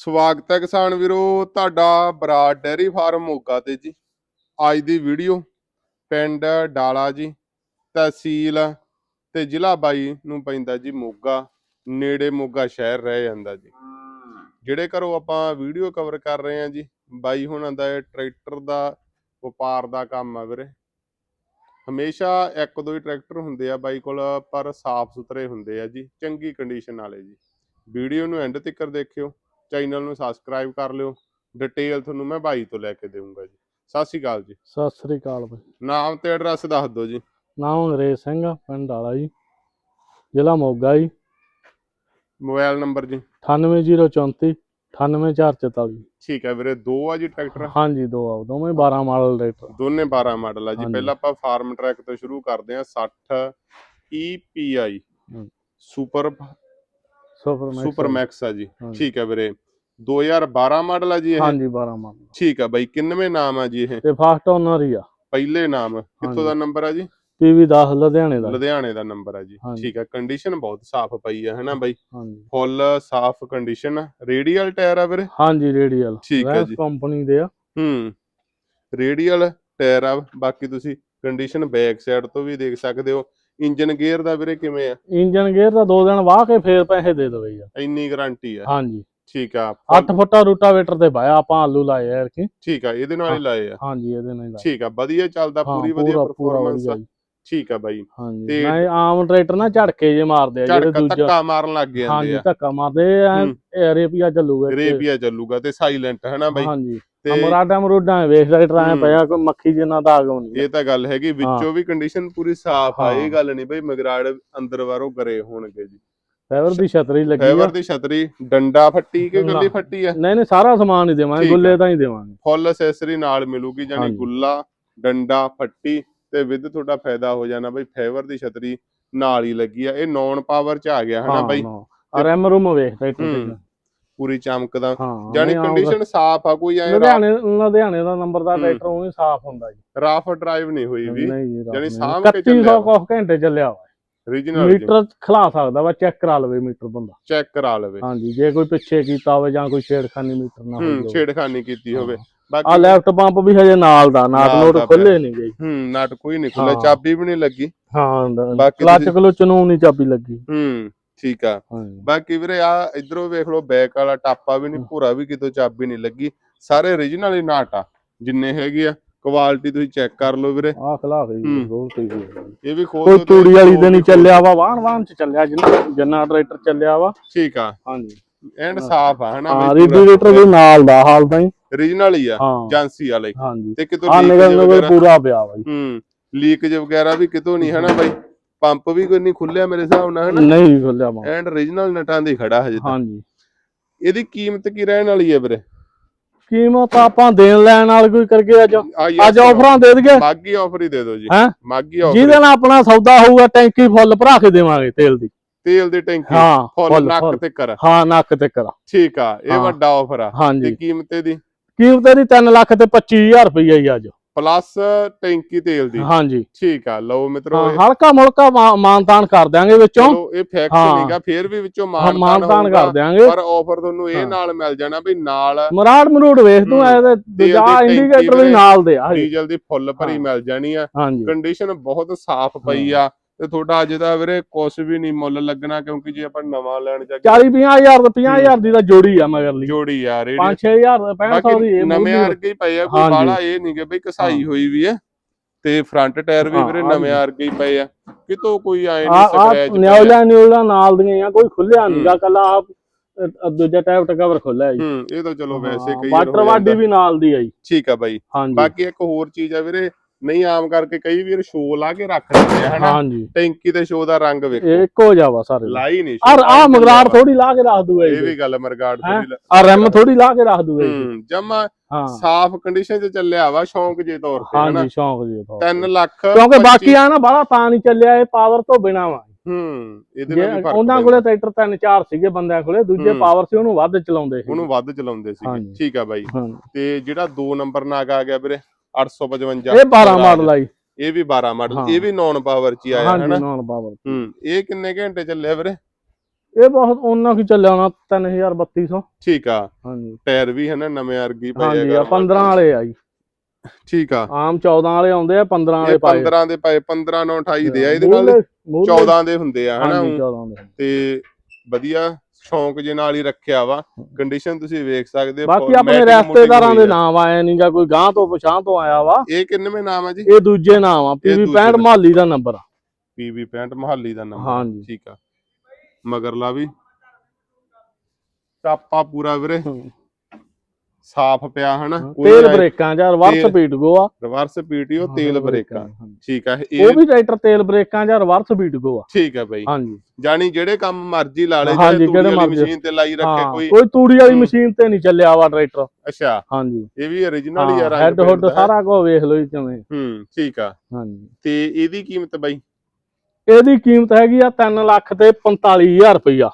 ਸਵਾਗਤ ਹੈ ਕਿਸਾਨ ਵੀਰੋ, ਤੁਹਾਡਾ ਬਰਾੜ ਡੈਰੀ ਫਾਰਮ ਮੋਗਾ ਤੇ ਜੀ। ਅੱਜ ਦੀ ਵੀਡੀਓ ਪਿੰਡ ਡਾਲਾ ਜੀ, ਤਹਿਸੀਲ ਤੇ ਜ਼ਿਲ੍ਹਾ ਬਾਈ ਨੂੰ ਪੈਂਦਾ ਜੀ ਮੋਗਾ, ਨੇੜੇ ਮੋਗਾ ਸ਼ਹਿਰ ਰਹਿ ਜਾਂਦਾ ਜੀ। ਜਿਹੜੇ ਘਰੋਂ ਆਪਾਂ ਵੀਡੀਓ ਕਵਰ ਕਰ ਰਹੇ ਹਾਂ ਜੀ, ਬਾਈ ਹੁਣਾਂ ਦਾ ਟਰੈਕਟਰ ਦਾ, ਵਪਾਰ ਦਾ ਕੰਮ ਆ ਵੀਰੇ। ਹਮੇਸ਼ਾ ਇੱਕ ਦੋ ਹੀ ਟਰੈਕਟਰ ਹੁੰਦੇ ਆ ਬਾਈ ਕੋਲ, ਪਰ ਸਾਫ਼ ਸੁਥਰੇ ਹੁੰਦੇ ਆ ਜੀ, ਚੰਗੀ ਕੰਡੀਸ਼ਨ ਵਾਲੇ ਜੀ। ਵੀਡੀਓ ਨੂੰ ਐਂਡ ਤੱਕ ਦੇਖਿਓ। ਚੈਨਲ ਨੂੰ ਸਬਸਕ੍ਰਾਈਬ ਕਰ ਲਿਓ। ਡਿਟੇਲ ਤੁਹਾਨੂੰ ਮੈਂ ਬਾਈ ਤੋਂ ਲੈ ਕੇ ਦੇਵਾਂਗਾ ਜੀ। ਸਤਿ ਸ਼੍ਰੀ ਅਕਾਲ ਜੀ। ਸਤਿ ਸ੍ਰੀ ਅਕਾਲ ਬਈ। ਨਾਮ ਤੇ ਐਡਰੈਸ ਦੱਸ ਦਿਓ ਜੀ। ਨਾਮ ਨਰੇਸ਼ ਸਿੰਘ ਆ, ਪਿੰਡ ਡਾਲਾ ਜੀ। ਜ਼ਿਲ੍ਹਾ ਮੋਗਾ ਜੀ। ਮੋਬਾਈਲ ਨੰਬਰ ਜੀ। 98034 98444 ਠੀਕ ਹੈ ਵੀਰੇ ਦੋ ਆ ਜੀ ਟਰੈਕਟਰ? ਹਾਂਜੀ ਦੋ ਆ ਦੋਵੇਂ 12 ਮਾਡਲ ਟਰੈਕਟਰ। ਦੋਨੇ 12 ਮਾਡਲ ਆ ਜੀ। ਹਾਂਜੀ। ਪਹਿਲਾਂ ਆਪਾਂ ਫਾਰਮ ਟਰੈਕ ਤੋਂ ਸ਼ੁਰੂ ਕਰਦੇ ਹਾਂ। 60 EPI ਹਮ। ਸੁਪਰ ਸੁਪਰ ਮੈਕਸ ਆ ਜੀ। ਠੀਕ ਹੈ ਵੀਰੇ। 2012 ਮਾਡਲ ਆ ਜੀ ਇਹ? ਹਾਂਜੀ 12 ਮਾਡਲ ਠੀਕ ਆ ਬਾਈ ਕਿੰਨਵੇਂ ਨਾਮ ਆ ਜੀ ਇਹ? ਤੇ ਫਾਸਟ ਓਨਰ ਹੀ ਆ। ਪਹਿਲੇ ਨਾਮ। ਕਿੱਥੋਂ। ਦਾ ਨੰਬਰ ਆ ਜੀ? ਪੀਵੀ 10 ਲੁਧਿਆਣੇ ਦਾ। ਲੁਧਿਆਣੇ ਦਾ ਨੰਬਰ ਆ ਜੀ। ਠੀਕ ਆ ਕੰਡੀਸ਼ਨ ਬਹੁਤ ਸਾਫ਼ ਪਈ ਆ ਹੈਨਾ ਬਾਈ? ਹਾਂਜੀ। ਫੁੱਲ ਸਾਫ਼ ਕੰਡੀਸ਼ਨ ਰੇਡੀਅਲ ਟਾਇਰ ਆ ਵੀਰੇ? ਹਾਂਜੀ ਰੇਡੀਅਲ ਠੀਕ ਹੈ ਜੀ। ਕੰਪਨੀ ਦੇ ਆ। ਹੂੰ। ਰੇਡੀਅਲ ਟਾਇਰ ਆ। ਬਾਕੀ ਤੁਸੀਂ ਕੰਡੀਸ਼ਨ ਬੈਕ ਸਾਈਡ ਤੋਂ ਵੀ ਦੇਖ ਸਕਦੇ ਹੋ। ਇੰਜਨ ਗੇਅਰ ਦਾ ਵੀਰੇ ਕਿਵੇਂ ਆ? ਇੰਜਨ ਗੇਅਰ ਦਾ ਦੋ ਦਿਨ ਵਾਹ ਕੇ ਫੇਰ ਪੈਸੇ ਦੇ ਦੋ ਜੀ ਇੰਨੀ ਗਾਰੰਟੀ ਆ। ਹਾਂਜੀ। ਠੀਕ ਆ 8 ਫੁੱਟਾ ਰੂਟਾਵੇਟਰ ਤੇ ਭਾਇਆ ਆਪਾਂ ਆਲੂ ਲਾਏ ਯਾਰ ਕੀ ਠੀਕ ਆ ਇਹਦੇ ਨਾਲ ਹੀ ਲਾਏ ਆ। ਹਾਂਜੀ ਇਹਦੇ ਨਾਲ ਹੀ ਲਾਏ। ਠੀਕ ਆ ਵਧੀਆ ਚੱਲਦਾ ਪੂਰੀ ਵਧੀਆ ਪੂਰਾ- ਪੂਰਾ ਪਰਫਾਰਮੈਂਸ ਆ। ਠੀਕ ਆ ਬਾਈ ਹਾਂਜੀ ਤੇ- ਮੈਂ ਆਮ ਟਰੈਕਟਰ ਨਾ ਝੜਕੇ ਜੇ ਮਾਰਦੇ ਆ ਜਿਹੜੇ ਦੂਜਾ ਧੱਕਾ ਮਾਰਨ ਲੱਗ ਜਾਂਦੇ ਹਾਂਜੀ ਆ ਧੱਕਾ ਮਾਰਦੇ ਆ ਹੂੰ। ਰੇਪੀਆ ਚੱਲੂਗਾ। ਰੇਪੀਆ ਚੱਲੂਗਾ ਤੇ ਸਾਇਲੈਂਟ ਹੈਨਾ ਬਾਈ ਹਾਂਜੀ ਤੇ ਅਮਰਾਡਾ ਮਰੂਡਾ ਵੇਖ ਟਰੈਕਟਰ ਹੂੰ। ਪਿਆ ਕੋਈ ਮੱਖੀ ਜਿੰਨਾ ਦਾਗ ਹੋਣੀ ਇਹ ਤਾਂ ਗੱਲ ਹੈਗੀ ਵਿੱਚੋਂ ਵੀ ਕੰਡੀਸ਼ਨ ਪੂਰੀ ਸਾਫ਼ ਆ ਇਹ ਹਾਂ। ਗੱਲ ਨਹੀਂ ਬਈ ਮਗਰਾੜ ਅੰਦਰ ਬਾਹਰੋਂ ਕਰੇ ਹੋਣਗੇ ਜੀ ਫਾਈਬਰ ਦੀ ਛਤਰੀ ਲੱਗੀ ਆ ਦੀ ਛਤਰੀ ਡੰਡਾ ਫੱਟੀ ਕਿ। ਗੱਲੀ ਫੱਟੀ ਆ ਨਹੀਂ ਨਹੀਂ ਸਾਰਾ ਸਮਾਨ ਹੀ ਦੇਵਾਂਗੇ। ਗੁੱਲੇ ਤਾਂ ਹੀ ਦੇਵਾਂਗੇ ਫੁੱਲ ਅਸੈਸਰੀ ਨਾਲ ਮਿਲੂਗੀ ਜਾਨੀ ਹਾਂਜੀ। ਗੁੱਲਾ ਡੰਡਾ ਫੱਟੀ ਤੇ ਵਿਦ ਤੁਹਾਡਾ ਫਾਇਦਾ ਹੋ ਜਾਣਾ ਬਈ ਫਾਈਬਰ ਦੀ ਛਤਰੀ ਨਾਲ ਹੀ ਲੱਗੀ ਆ। ਇਹ ਨੌਨ ਪਾਵਰ ਚ ਆ ਗਿਆ ਹਨਾ ਬਾਈ? ਰੈਮ ਰੂਮ ਵੇਖ ਟਰੈਕਟਰ। ਤੇ ਪੂਰੀ ਚਮਕਦਾ ਜਾਨੀ। ਕੰਡੀਸ਼ਨ ਸਾਫ਼ ਆ ਕੋਈ ਐ ਲੁਧਿਆਣੇ ਲੁਧਿਆਣੇ ਦਾ ਨੰਬਰ ਦਾ ਹੂੰ। ਟਰੈਕਟਰ ਉਹ ਹੀ ਸਾਫ਼ ਹੁੰਦਾ ਜੀ। ਰਾਫ ਡਰਾਈਵ ਨਹੀਂ ਹੋਈ ਵੀ। ਨਹੀਂ ਜੀ ਜਾਣੀ ਸਾਂਭ ਕੇ 3100 ਚੱਲਿਆ। ਕੁ ਘੰਟੇ ਚੱਲਿਆ ਵਾ। ਰੀਜਨਲ ਮੀਟਰ ਖਲਾ ਸਕਦਾ ਵਾ ਚੈੱਕ ਕਰਾ ਲਵੇ ਮੀਟਰ ਬੰਦਾ। ਚੈੱਕ ਕਰਾ ਲਵੇ। ਹਾਂਜੀ ਜੇ ਕੋਈ ਪਿੱਛੇ ਕੀਤਾ ਹੋਵੇ ਜਾਂ ਕੋਈ ਛੇੜਖਾਨੀ ਮੀਟਰ ਨਾ ਹੋਵੇ। ਛੇੜਖਾਨੀ ਕੀਤੀ ਹੋਵੇ। ਆ ਬਾਕੀ ਲੈਫਟ ਪੰਪ ਵੀ ਹਜੇ ਨਾਲ ਦਾ ਨਾਟ ਨਾਲ ਨੋਟ ਦਾ ਖੁੱਲੇ ਨਹੀਂ ਗਈ ਹੂੰ ਨਟ ਕੋਈ ਨਹੀਂ ਖੁੱਲੇ ਹਾਂ। ਚਾਬੀ ਵੀ ਨਹੀਂ ਲੱਗੀ। ਹਾਂ ਬਾਕੀ ਕਲਚ ਤੁਸੀਂ- ਕਲੁਚ ਨੂੰ ਨਹੀਂ ਚਾਬੀ ਲੱਗੀ। ਹੂੰ ਠੀਕ ਆ। ਹਾਂਜੀ ਬਾਕੀ ਵੀਰੇ ਆ ਇਧਰੋਂ ਵੇਖ ਲਓ ਬੈਕ ਵਾਲਾ ਟਾਪਾ ਵੀ ਨਹੀਂ ਭੂਰਾ ਵੀ ਕਿਤੋਂ ਚਾਬੀ ਨਹੀਂ ਲੱਗੀ। ਸਾਰੇ origignal ਹੀ ਨਾਟ ਆ ਜਿੰਨੇ ਹੈਗੇ ਆ। ਕੁਆਲਿਟੀ ਤੁਸੀਂ ਚੈੱਕ ਕਰ ਲਓ ਵੀਰੇ। ਆ ਖਲਾ ਗਈ ਹੂੰ। ਹੋਰ ਇਹ ਵੀ ਖੋਲ ਕੋਈ ਦਿਓ ਤੇ ਤੂੜੀ ਵਾਲੀ ਤੇ ਨਹੀਂ ਚੱਲਿਆ ਵਾ ਵਾਹਣ ਵਾਹਣ ਚ ਚੱਲਿਆ ਜਿੰਨਾ ਜੰਨਾ ਟਰੈਕਟਰ ਚੱਲਿਆ ਵਾ। ਠੀਕ ਆ। ਹਾਂਜੀ। ਐਂਡ ਸਾਫ਼ ਆ ਹਨਾ ਹਾਂ ਰੇਡੀਏਟਰ ਵੀ ਨਾਲ ਦਾ ਹਾਲ ਤਾਂ ਹੀ। Origignal ਹੀ ਆ ਹਾਂ। ਏਜੰਸੀ ਵਾਲੇ। ਹਾਂਜੀ। ਤੇ ਕਿਤੋਂ ਲੀਕ ਨਿਕਲ ਨਿਕਲ ਵਗੈਰਾ? ਪੂਰਾ ਪਿਆ ਜੀ। ਹੂੰ ਲੀਕੇਜ ਵਗੈਰਾ ਵੀ ਕਿਤੋਂ ਨਹੀਂ ਹਨਾ ਬਾਈ? ਪੰਪ ਵੀ ਕੋਈ ਨਹੀਂ ਖੁੱਲਿਆ ਮੇਰੇ ਹਿਸਾਬ ਨਾਲ ਹਨਾ? ਨਹੀਂ ਖੁੱਲਿਆ ਵਾ। ਐਂਡ origignal ਨਟਾਂ ਦੇ ਖੜਾ ਹਜੇ ਤਾਂ। ਹਾਂਜੀ। ਇਹਦੀ ਕੀਮਤ ਕੀ ਰਹਿਣ ਵਾਲੀ ਹੈ ਵੀਰੇ? ਕੀਮਤ ਆਪਾਂ ਦੇਣ ਲੈਣ ਨਾਲ ਕੋਈ ਕਰਕੇ ਅੱਜ ਅੱਜ ਆਫਰਾਂ ਦੇ ਦਈਏ। ਮਾਗੀ ਆਫਰ ਹੀ ਦੇ ਦਿਓ ਜੀ। ਹੈਂ? ਮਾਗੀ ਆਫਰ ਜਿਹਦੇ ਨਾਲ ਆਪਣਾ ਸੌਦਾ ਹੋਊਗਾ ਟੈਂਕੀ ਫੁੱਲ ਭਰਾ ਕੇ ਦੇਵਾਂਗੇ ਤੇਲ ਦੀ। ਤੇਲ ਦੀ ਟੈਂਕੀ। ਹਾਂ ਫੁੱਲ ਫੁੱਲ ਨੱਕ ਫੁੱਲ। ਤੇ ਕਰ। ਹਾਂ ਨੱਕ ਤੇ ਕਰਾ। ਠੀਕ ਆ ਇਹ ਹਾਂ। ਵੱਡਾ ਆਫਰ ਆ। ਤੇ ਹਾਂਜੀ ਕੀਮਤ ਇਹਦੀ? ਕੀਮਤ ਇਹਦੀ 3 ਲੱਖ ਤੇ 25000 ਰੁਪਈਆ ਹੀ ਅੱਜ। ਪਲੱਸ ਟੈਂਕੀ ਤੇਲ ਦੀ। ਹਾਂਜੀ। ਠੀਕ ਆ ਲਓ ਮਿੱਤਰੋ ਹਲਕਾ ਮੁਲਕਾ ਮਾਨਤਾਨ ਕਰ ਦਿਆਂਗੇ ਵਿੱਚੋਂ। ਚਲੋ ਇਹ ਫੈਕਟ ਹਾਂ। ਨਹੀਂਗਾ ਫੇਰ ਵੀ ਵਿੱਚੋਂ ਮਾਨਤਾਨ ਕਰ ਦਿਆਂਗੇ। ਪਰ ਆਫਰ ਤੁਹਾਨੂੰ ਇਹ। ਨਾਲ ਮਿਲ ਜਾਣਾ ਵੀ ਨਾਲ ਮਰਾੜ ਮਰੂੜ ਵੇਖ ਤੂੰ ਹੂੰ। ਇਹਦੇ ਦੂਜਾ ਇੰਡੀਕੇਟਰ ਵੀ ਨਾਲ ਦੇ ਆ ਡੀਜ਼ਲ ਦੀ ਫੁੱਲ ਭਰੀ। ਮਿਲ ਜਾਣੀ ਆ। ਕੰਡੀਸ਼ਨ ਬਹੁਤ ਸਾਫ਼ ਪਈ ਆ। ਤੇ ਤੁਹਾਡਾ ਅੱਜ ਦਾ ਵੀਰੇ ਕੁਛ ਵੀ ਨਹੀਂ ਮੁੱਲ ਲੱਗਣਾ ਕਿਉਂਕਿ ਜੇ ਆਪਾਂ ਨਵਾਂ ਲੈਣ ਜਾ 40 50000 ਤੇ 50000 ਦੀ ਤਾਂ ਜੋੜੀ ਆ ਮਗਰ ਲਈ ਜੋੜੀ ਆ ਰੇਡੀ 5-6000 6500 ਦੀ ਇਹ ਨਵੇਂ ਵਰਗੇ ਹੀ ਪਏ ਆ ਕੋਈ। ਬਾਲਾ ਇਹ ਨਹੀਂ ਕਿ ਬਈ ਕਸਾਈ ਹੋਈ ਵੀ ਹੈ ਤੇ ਫਰੰਟ ਟਾਇਰ ਵੀ ਵੀਰੇ। ਨਵੇਂ ਵਰਗੇ ਹੀ ਪਏ ਆ। ਕਿਤੋਂ ਕੋਈ ਆਏ ਆ ਨਹੀਂ ਆ ਸਕ੍ਰੈਚ ਨਿਉਲਾ ਨਿਉਲਾ ਨਾਲ ਦੀਆਂ ਆ ਕੋਈ ਖੁੱਲਿਆ। ਨਹੀਂਗਾ ਕੱਲਾ ਆ ਦੂਜਾ ਟਾਇਰ ਤੇ ਕਵਰ ਖੁੱਲਿਆ ਜੀ। ਹੂੰ ਇਹ ਤਾਂ ਚਲੋ ਵੈਸੇ ਕਈ ਵਾਟਰ ਵਾਡੀ। ਵੀ ਨਾਲ ਦੀ ਆਈ ਠੀਕ ਆ ਬਾਈ। ਬਾਕੀ ਇੱਕ ਹੋਰ ਚੀਜ਼ ਆ ਵੀਰੇ ਨਹੀਂ ਆਮ ਕਰਕੇ ਕਈ ਵੀਰ ਸ਼ੋ ਲਾ ਕੇ ਰੱਖ ਦਿੰਦੇ ਆ ਹਨਾ? ਹਾਂਜੀ। ਟੈਂਕੀ ਤੇ ਸ਼ੋ ਦਾ ਰੰਗ ਵੇਖੋ। ਇੱਕੋ ਜਾਵਾ ਸਾਰੇ। ਲਾਈ ਨਹੀਂ ਆ ਆ ਮਗਰਾੜ ਥੋੜੀ ਲਾ ਕੇ ਰੱਖ ਦੂਗਾ ਇਹ ਵੀ ਗੱਲ ਮਰਗਾੜ? ਥੋੜੀ ਆ ਰੈਮ ਥੋੜੀ ਲਾ ਕੇ ਰੱਖ ਦੂਗਾ ਜੀ। ਜਮਾ ਸਾਫ਼ ਕੰਡੀਸ਼ਨ 'ਚ ਚੱਲਿਆ ਵਾ ਸ਼ੌਂਕ ਜੇ ਤੌਰ ਤੇ ਹਾਂਜੀ ਸ਼ੌਂਕ ਜੀ ਤੋਂ। 3 ਲੱਖ ਕਿਉਂਕਿ 25 ਬਾਕੀ ਆ ਨਾ ਬਾਹਲਾ ਤਾਂ ਨਹੀਂ ਚੱਲਿਆ ਇਹ ਪਾਵਰ ਤੋਂ ਬਿਨਾ ਵਾ। ਹੂੰ ਇਹਦੇ ਨਾਲ ਵੀ ਫ਼ਰਕ ਉਹਨਾਂ। ਕੋਲੇ ਟਰੈਕਟਰ ਤਿੰਨ ਚਾਰ ਸੀਗੇ ਬੰਦਿਆਂ ਕੋਲੇ ਦੂਜੇ। ਪਾਵਰ ਸੀ ਉਹਨੂੰ ਵੱਧ ਚਲਾਉਂਦੇ ਸੀ। ਉਹਨੂੰ ਵੱਧ ਚਲਾਉਂਦੇ ਹਾਂਜੀ। ਠੀਕ ਆ ਬਾਈ। ਤੇ ਜਿਹੜਾ 2 ਨੰਬਰ ਨਾਗ ਆ ਗਿਆ ਵੀਰੇ? 855 ਇਹ 12 ਮਾਡਲ ਆਈ ਇਹ ਵੀ 12 ਮਾਡਲ ਹਾਂ। ਇਹ ਵੀ ਨੌਨ ਪਾਵਰ ਚ ਹੀ ਆਇਆ ਹਾਂਜੀ ਹਨਾ? ਨੌਨ ਪਾਵਰ ਹੂੰ ਇਹ ਕਿੰਨੇ ਘੰਟੇ ਚੱਲਿਆ ਵੀਰੇ? ਇਹ ਬਹੁਤ ਉਹਨਾਂ ਕੀ ਚੱਲਿਆ ਹੋਣਾ 3300 ਠੀਕ ਆ। ਹਾਂਜੀ। ਟਾਇਰ ਵੀ ਹੈ ਨਾ ਨਵੇਂ ਵਰਗੀ ਆ ਆ 15 ਵਾਲੇ ਆ ਜੀ। ਠੀਕ ਆ। ਆਮ 14 ਵਾਲੇ ਆਉਂਦੇ ਆ 15 ਵਾਲੇ ਪਾਏ। 15 ਦੇ ਪਏ 15 9 28 ਦੇ ਆ ਇਹਦੇ ਨਾਲ। ਮੂਹਰਲੇ- ਮੂਹਰਲੇ- 14 ਦੇ ਹੁੰਦੇ ਆ ਹਨਾ? ਹਾਂਜੀ ਊਂ। 14 ਦੇ। ਤੇ ਵਧੀਆ ਸ਼ੌਂਕ ਜੇ ਨਾਲ ਹੀ ਰੱਖਿਆ ਵਾ ਕੰਡੀਸ਼ਨ ਤੁਸੀਂ ਵੇਖ ਸਕਦੇ ਹੋ, ਬਾਕੀ ਆਪਣੇ ਰਿਸ਼ਤੇਦਾਰਾਂ ਦੇ। ਨਾਮ ਆਏ ਨਹੀਂਗਾ ਕੋਈ ਗਾਂ ਤੋਂ ਪਛਾਂ ਤੋਂ ਆਇਆ ਵਾ। ਇਹ ਕਿੰਨਵੇਂ ਨਾਮ ਆ ਜੀ? ਇਹ ਦੂਜੇ ਨਾਮ ਆ ਪੀਵੀ ਦੂਜੇ 65 ਨਾਮ। ਮਹਾਲੀ ਦਾ ਨੰਬਰ ਆ। ਪੀਵੀ 65 ਮਹਾਲੀ ਦਾ ਨੰਬਰ ਹਾਂਜੀ। ਠੀਕ ਆ। ਮਗਰਲਾ ਵੀ। ਟਾਪਾ ਪੂਰਾ ਵੀਰੇ ਸਾਫ਼ ਪਿਆ ਹਨਾ ਤੇਲ ਬ੍ਰੇਕਾਂ ਜਾਂ ਰਿਵਰਸ ਸਪੀਡ ਗੋ ਆ ਰਿਵਰਸ ਪੀਟੀਓ ਤੇਲ ਬ੍ਰੇਕਾਂ। ਠੀਕ ਆ ਉਹ ਇਹ ਵੀ ਟਰੈਕਟਰ ਤੇਲ ਬ੍ਰੇਕਾਂ ਜਾਂ ਰਿਵਰਸ ਸਪੀਡ ਗੋ ਆ ਠੀਕ ਆ ਬਾਈ। ਹਾਂਜੀ। ਜਾਨੀ ਜਿਹੜੇ ਕੰਮ ਮਰਜ਼ੀ ਲਾ ਲੇ ਜਿਹੜੇ ਤੂੜੀ ਵਾਲੀ। ਮਸ਼ੀਨ ਤੇ ਲਾਈ ਰੱਖੇ ਹਾਂ ਕੋਈ ਕੋਈ ਤੂੜੀ ਵਾਲੀ ਹੂੰ। ਮਸ਼ੀਨ ਤੇ ਨਹੀਂ ਚੱਲਿਆ ਵਾ ਟਰੈਕਟਰ ਅੱਛਾ। ਹਾਂਜੀ। ਇਹ ਵੀ origignal ਹੀ ਆ ਰੰਗ ਹੈਡ ਹੁੱਡ ਹੈ। ਸਾਰਾ ਕੁਝ ਵੇਖ ਲਓ ਜੀ ਕਿਵੇਂ। ਹੂੰ ਠੀਕ ਆ। ਹਾਂਜੀ। ਤੇ ਇਹਦੀ ਕੀਮਤ ਬਾਈ? ਇਹਦੀ ਕੀਮਤ ਹੈਗੀ ਆ 3 ਲੱਖ ਤੇ 45000 ਰੁਪਈਆ।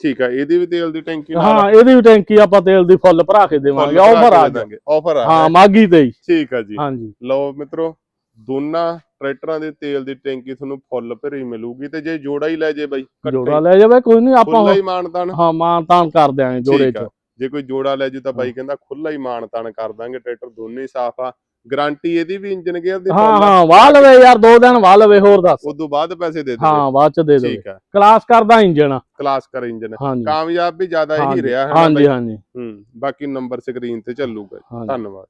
ਠੀਕ ਆ ਇਹਦੀ ਵੀ ਤੇਲ ਦੀ ਟੈਂਕੀ ਨਾਲ ਹਾਂ ਇਹਦੀ ਵੀ ਟੈਂਕੀ ਆਪਾਂ ਤੇਲ ਦੀ ਫੁੱਲ ਭਰਾ ਕੇ ਦੇਵਾਂਗੇ ਆਫਰ ਆ ਗਿਆ ਆਫਰ ਆ ਹਾਂ ਮਾਗੀ ਤੇ ਹੀ। ਠੀਕ ਆ ਜੀ। ਹਾਂਜੀ। ਲਓ ਮਿੱਤਰੋ ਦੋਨਾਂ ਟਰੈਕਟਰਾਂ ਦੇ ਤੇਲ ਦੀ ਟੈਂਕੀ ਤੁਹਾਨੂੰ ਫੁੱਲ ਭਰੀ ਮਿਲੂਗੀ ਤੇ ਜੇ ਜੋੜਾ ਹੀ ਲੈ ਜੇ ਬਾਈ ਜੋੜਾ ਲੈ ਜਾਵੇ ਕੋਈ ਨਹੀਂ ਆਪਾਂ ਖੁੱਲਾ ਹੀ ਮਾਨਤਾਨ ਹਾਂ ਮਾਨ ਤਾਨ ਕਰ ਦਿਆਂਗੇ ਜੋੜੇ ਚ। ਜੇ ਕੋਈ ਜੋੜਾ ਲੈ ਜੂ ਤਾਂ ਬਾਈ ਕਹਿੰਦਾ ਖੁੱਲਾ ਹੀ ਮਾਨਤਾਨ ਕਰ ਦਾਂਗੇ ਟਰੈਕਟਰ ਦੋਨੇ ਸਾਫ਼ ਆ। ਗਾਰੰਟੀ ਇਹਦੀ ਵੀ ਇੰਜਨ ਗੇਅਰ ਦੀ ਹਾਂ। ਹਾਂ ਵਾਹ ਲਵੇ ਯਾਰ ਦੋ ਦਿਨ ਵਾਹ ਲਵੇ ਹੋਰ ਦੱਸ। ਉਦੋਂ ਬਾਅਦ ਪੈਸੇ ਦੇ ਦੇ ਹਾਂ ਬਾਅਦ ਚ ਦੇ ਠੀਕ ਆ ਕਲਾਸ ਕਰਦਾ ਇੰਜਨ। ਕਲਾਸ ਕਰ ਇੰਜਨ। ਕਾਮਯਾਬ ਵੀ ਜ਼ਿਆਦਾ ਇਹੀ ਰਿਹਾ ਹੈ ਹਾਂਜੀ ਹਾਂਜੀ। ਹੂੰ ਬਾਕੀ ਨੰਬਰ ਸਕਰੀਨ ਤੇ ਚੱਲੂਗਾ। ਧੰਨਵਾਦ।